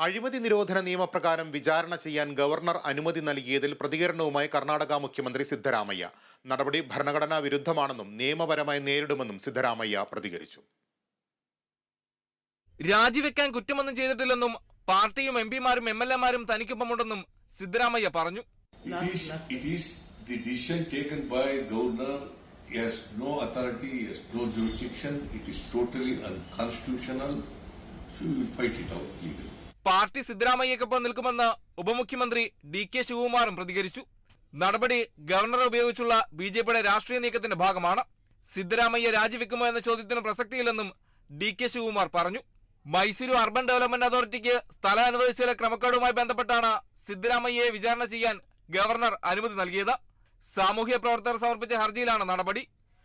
അഴിമതി നിരോധന നിയമപ്രകാരം വിചാരണ ചെയ്യാൻ ഗവർണർ അനുമതി നൽകിയതിൽ പ്രതികരണവുമായി കർണാടക മുഖ്യമന്ത്രി സിദ്ധരാമയ്യ നടപടി ഭരണഘടനാ വിരുദ്ധമാണെന്നും നിയമപരമായി നേരിടുമെന്നും സിദ്ധരാമയ്യ പ്രതികരിച്ചു രാജിവെക്കാൻ കുറ്റമൊന്നും ചെയ്തിട്ടില്ലെന്നും പാർട്ടിയും എം പിമാരും എം എൽ എമാരും തനിക്കൊപ്പമുണ്ടെന്നും സിദ്ധരാമയ്യ പറഞ്ഞു It is, it is the decision taken by governor. He has no authority, he has no jurisdiction. It is totally unconstitutional. So we will fight it out legally. Party സിദ്ധരാമയ്യക്കൊപ്പം നിൽക്കുമെന്ന് ഉപമുഖ്യമന്ത്രി D K ശിവകുമാറും പ്രതികരിച്ചു. നടപടി ഗവർണറെ ഉപയോഗിച്ചുള്ള B J പിയുടെ രാഷ്ട്രീയ നീക്കത്തിന്റെ ഭാഗമാണ് സിദ്ധരാമയ്യ രാജിവെക്കുമോ എന്ന ചോദ്യത്തിന് പ്രസക്തിയില്ലെന്നും ഡി കെ ശിവകുമാർ പറഞ്ഞു. മൈസൂരു അർബൻ ഡെവലപ്മെന്റ് അതോറിറ്റിക്ക് സ്ഥലം അനുവദിച്ചതിലെ ക്രമക്കേടുമായി ബന്ധപ്പെട്ടാണ് സിദ്ധരാമയ്യയെ വിചാരണ ചെയ്യാൻ ഗവർണർ അനുമതി നൽകിയത്. സാമൂഹ്യ പ്രവർത്തകർ സമർപ്പിച്ച ഹർജിയിലാണ് നടപടി.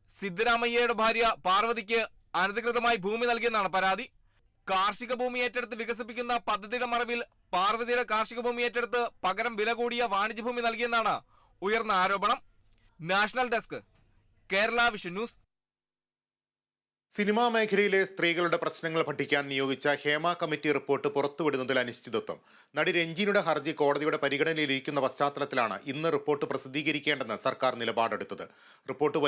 സിദ്ധരാമയ്യയുടെ ഭാര്യ പാർവതിക്ക് അനധികൃതമായി ഭൂമി നൽകിയെന്നാണ് പരാതി. കാർഷിക ഭൂമി ഏറ്റെടുത്ത് വികസിപ്പിക്കുന്ന പദ്ധതിയുടെ മറവിൽ പാർവതിയുടെ കാർഷിക ഭൂമി ഏറ്റെടുത്ത് പകരം വില കൂടിയ വാണിജ്യ ഭൂമി നൽകിയെന്നാണ് ഉയർന്ന ആരോപണം. National desk Kerala vision news. Cinema മേഖലയിലെ സ്ത്രീകളുടെ പ്രശ്നങ്ങൾ പഠിക്കാൻ നിയോഗിച്ച ഹേമ കമ്മിറ്റി റിപ്പോർട്ട് പുറത്തുവിടുന്നതിൽ അനിശ്ചിതത്വം. നടി രഞ്ജിനിയുടെ ഹർജി കോടതിയുടെ പരിഗണനയിലിരിക്കുന്ന പശ്ചാത്തലത്തിലാണ് ഇന്ന് റിപ്പോർട്ട് പ്രസിദ്ധീകരിക്കേണ്ടെന്ന് സർക്കാർ നിലപാടെടുത്തത്. റിപ്പോർട്ട്